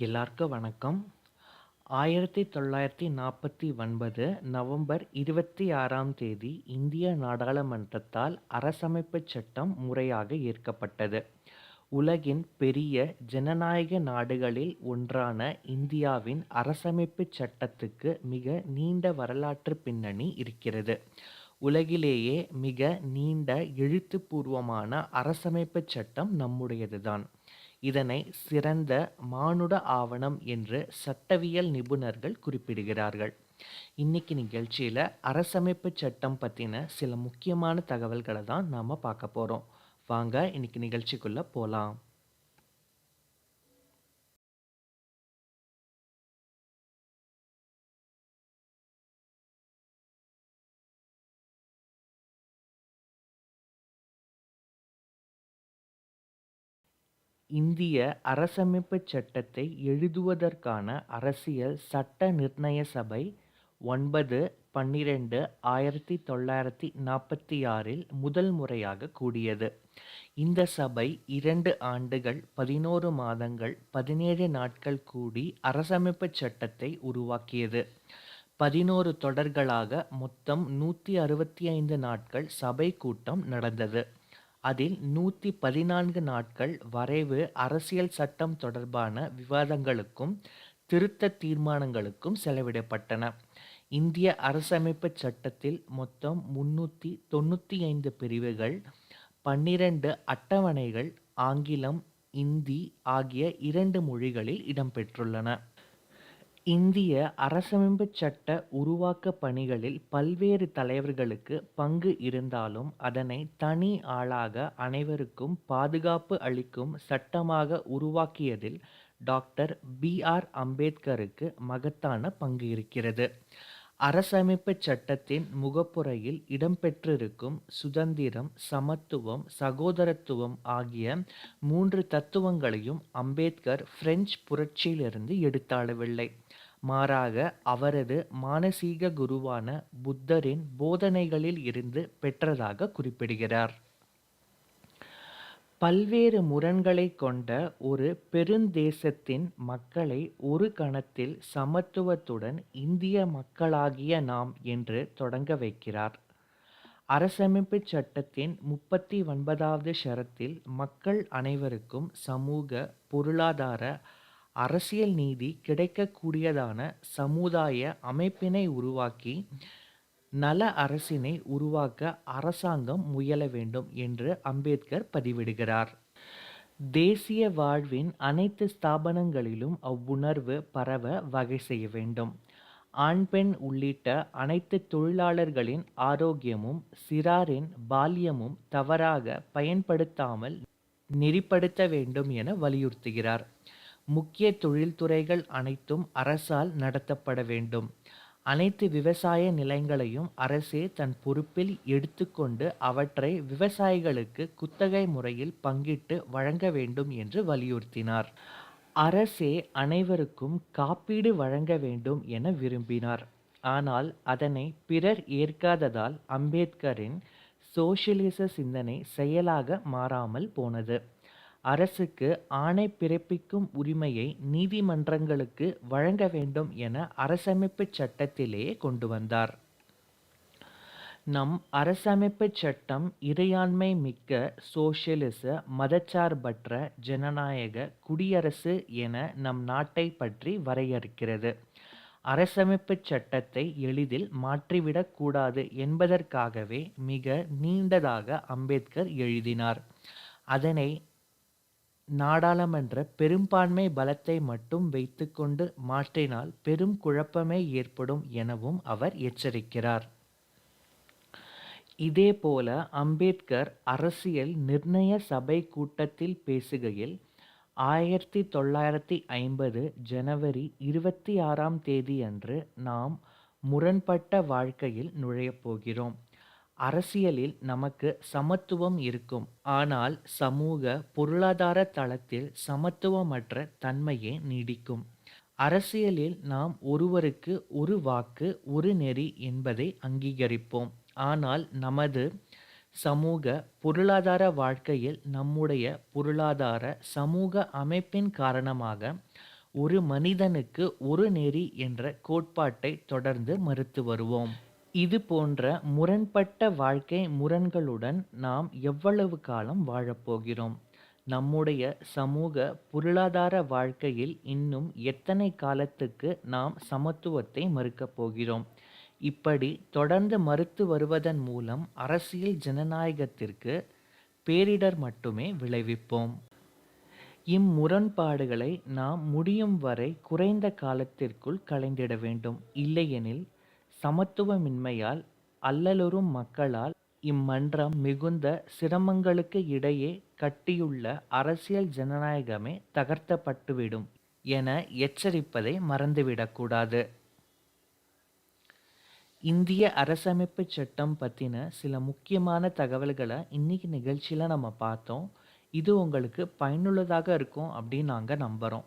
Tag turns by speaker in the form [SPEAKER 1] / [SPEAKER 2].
[SPEAKER 1] எல்லாருக்கும் வணக்கம். ஆயிரத்தி தொள்ளாயிரத்தி நாற்பத்தி ஒன்பது நவம்பர் இருபத்தி ஆறாம் தேதி இந்திய நாடாளுமன்றத்தால் அரசமைப்புச் சட்டம் முறையாக ஏற்கப்பட்டது. உலகின் பெரிய ஜனநாயக நாடுகளில் ஒன்றான இந்தியாவின் அரசமைப்புச் சட்டத்துக்கு மிக நீண்ட வரலாற்று பின்னணி இருக்கிறது. உலகிலேயே மிக நீண்ட எழுத்துப்பூர்வமான அரசமைப்புச் சட்டம் நம்முடையதுதான். இதனை சிறந்த மானுட ஆவணம் என்று சட்டவியல் நிபுணர்கள் குறிப்பிடுகிறார்கள். இன்னைக்கு நிகழ்ச்சியில் அரசமைப்புச் சட்டம் பற்றின சில முக்கியமான தகவல்களை தான் நாம் பார்க்க போகிறோம் வாங்க இன்னைக்கு நிகழ்ச்சிக்குள்ளே போகலாம் இந்திய அரசமைப்புச் சட்டத்தை எழுதுவதற்கான அரசியல் சட்ட நிர்ணய சபை ஒன்பது பன்னிரெண்டு ஆயிரத்தி தொள்ளாயிரத்தி நாற்பத்தி ஆறில் முதல் முறையாக கூடியது. இந்த சபை இரண்டு ஆண்டுகள் பதினோரு மாதங்கள் பதினேழு நாட்கள் கூடி அரசமைப்புச் சட்டத்தை உருவாக்கியது. பதினோரு தொடர்களாக மொத்தம் நூற்றி அறுபத்தி ஐந்து நாட்கள் சபை கூட்டம் நடந்தது. அதில் நூற்றி பதினான்கு நாட்கள் வரைவு அரசியல் சட்டம் தொடர்பான விவாதங்களுக்கும் திருத்த தீர்மானங்களுக்கும் செலவிடப்பட்டன. இந்திய அரசமைப்புச் சட்டத்தில் மொத்தம் முன்னூற்றி தொண்ணூற்றி ஐந்து பிரிவுகள் பன்னிரண்டு அட்டவணைகள் ஆங்கிலம் இந்தி ஆகிய இரண்டு மொழிகளில் இடம்பெற்றுள்ளன. இந்திய அரசமைப்புச் சட்ட உருவாக்க பணிகளில் பல்வேறு தலைவர்களுக்கு பங்கு இருந்தாலும் அதனை தனி ஆளாக அனைவருக்கும் பாதுகாப்பு அளிக்கும் சட்டமாக உருவாக்கியதில் டாக்டர் பி ஆர் அம்பேத்கருக்கு மகத்தான பங்கு இருக்கிறது. அரசமைப்புச் சட்டத்தின் முகப்புரையில் இடம்பெற்றிருக்கும் சுதந்திரம் சமத்துவம் சகோதரத்துவம் ஆகிய மூன்று தத்துவங்களையும் அம்பேத்கர் பிரெஞ்சு புரட்சியிலிருந்து எடுத்தாளவில்லை. மாறாக அவரது மானசீக குருவான புத்தரின் போதனைகளில் இருந்து பெற்றதாக குறிப்பிடுகிறார். பல்வேறு முரண்களை கொண்ட ஒரு பெருந்தேசத்தின் மக்களை ஒரு கணத்தில் சமத்துவத்துடன் இந்திய மக்களாகிய நாம் என்று தொடங்க வைக்கிறார். அரசமைப்புச் சட்டத்தின் முப்பத்தி ஒன்பதாவது ஷரத்தில் மக்கள் அனைவருக்கும் சமூக பொருளாதார அரசியல் நீதி கிடைக்கக்கூடியதான சமுதாய அமைப்பினை உருவாக்கி நல அரசினை உருவாக்க அரசாங்கம் முயல வேண்டும் என்று அம்பேத்கர் பதிவிடுகிறார். தேசிய வாழ்வின் அனைத்து ஸ்தாபனங்களிலும் அவ்வுணர்வு பரவ வகை செய்ய வேண்டும். ஆண் பெண் உள்ளிட்ட அனைத்து தொழிலாளர்களின் ஆரோக்கியமும் சிறாரின் பால்யமும் தவறாக பயன்படுத்தாமல் நெறிப்படுத்த வேண்டும் என வலியுறுத்துகிறார். முக்கிய தொழில்துறைகள் அனைத்தும் அரசால் நடத்தப்பட வேண்டும். அனைத்து விவசாய நிலங்களையும் அரசே தன் பொறுப்பில் எடுத்துக்கொண்டு அவற்றை விவசாயிகளுக்கு குத்தகை முறையில் பங்கிட்டு வழங்க வேண்டும் என்று வலியுறுத்தினார். அரசே அனைவருக்கும் காப்பீடு வழங்க வேண்டும் என விரும்பினார். ஆனால் அதனை பிறர் ஏற்காததால் அம்பேத்கரின் சோசியலிச சிந்தனை செயலாக மாறாமல் போனது. அரசுக்கு ஆணை பிறப்பிக்கும் உரிமையை நீதிமன்றங்களுக்கு வழங்க வேண்டும் என அரசமைப்புச் சட்டத்திலேயே கொண்டு வந்தார். நம் அரசமைப்புச் சட்டம் இறையாண்மை மிக்க சோசியலிச மதச்சார்பற்ற ஜனநாயக குடியரசு என நம் நாட்டை பற்றி வரையறுக்கிறது. அரசமைப்புச் சட்டத்தை எளிதில் மாற்றிவிடக்கூடாது என்பதற்காகவே மிக நீண்டதாக அம்பேத்கர் எழுதினார். அதனை நாடாளுமன்ற பெரும்பான்மை பலத்தை மட்டும் வைத்துக்கொண்டு மாற்றினால் பெரும் குழப்பமே ஏற்படும் எனவும் அவர் எச்சரிக்கிறார். இதேபோல அம்பேத்கர் அரசியல் நிர்ணய சபை கூட்டத்தில் பேசுகையில் ஆயிரத்தி தொள்ளாயிரத்தி ஐம்பது ஜனவரி இருபத்தி ஆறாம் தேதியன்று நாம் முரண்பட்ட வாழ்க்கையில் நுழையப் போகிறோம். அரசியலில் நமக்கு சமத்துவம் இருக்கும். ஆனால் சமூக பொருளாதார தளத்தில் சமத்துவமற்ற தன்மையே நீடிக்கும். அரசியலில் நாம் ஒருவருக்கு ஒரு வாக்கு ஒரு நெறி என்பதை அங்கீகரிப்போம். ஆனால் நமது சமூக பொருளாதார வாழ்க்கையில் நம்முடைய பொருளாதார சமூக அமைப்பின் காரணமாக ஒரு மனிதனுக்கு ஒரு நெறி என்ற கோட்பாட்டை தொடர்ந்து மறுத்து வருவோம். இது போன்ற முரண்பட்ட வாழ்க்கை முரண்களுடன் நாம் எவ்வளவு காலம் வாழப்போகிறோம்? நம்முடைய சமூக, பொருளாதார வாழ்க்கையில் இன்னும் எத்தனை காலத்துக்கு நாம் சமத்துவத்தை மறுக்கப் போகிறோம்? இப்படி தொடர்ந்து மறுத்து வருவதன் மூலம் அரசியல் ஜனநாயகத்திற்கு பேரிடர் மட்டுமே விளைவிப்போம். இம்முரண்பாடுகளை நாம் முடியும் வரை குறைந்த காலத்திற்குள் களைந்திட வேண்டும். இல்லையெனில் சமத்துவமின்மையால் அல்லலுறும் மக்களால் இம்மன்றம் மிகுந்த சிரமங்களுக்கு இடையே கட்டியுள்ள அரசியல் ஜனநாயகமே தகர்க்கப்பட்டுவிடும் என எச்சரிப்பதை மறந்துவிடக்கூடாது. இந்திய அரசமைப்புச் சட்டம் பத்தின சில முக்கியமான தகவல்கள இன்னைக்கு நிகழ்ச்சியில நம்ம பார்த்தோம். இது உங்களுக்கு பயனுள்ளதாக இருக்கும் அப்படின்னு நாங்க நம்புறோம்.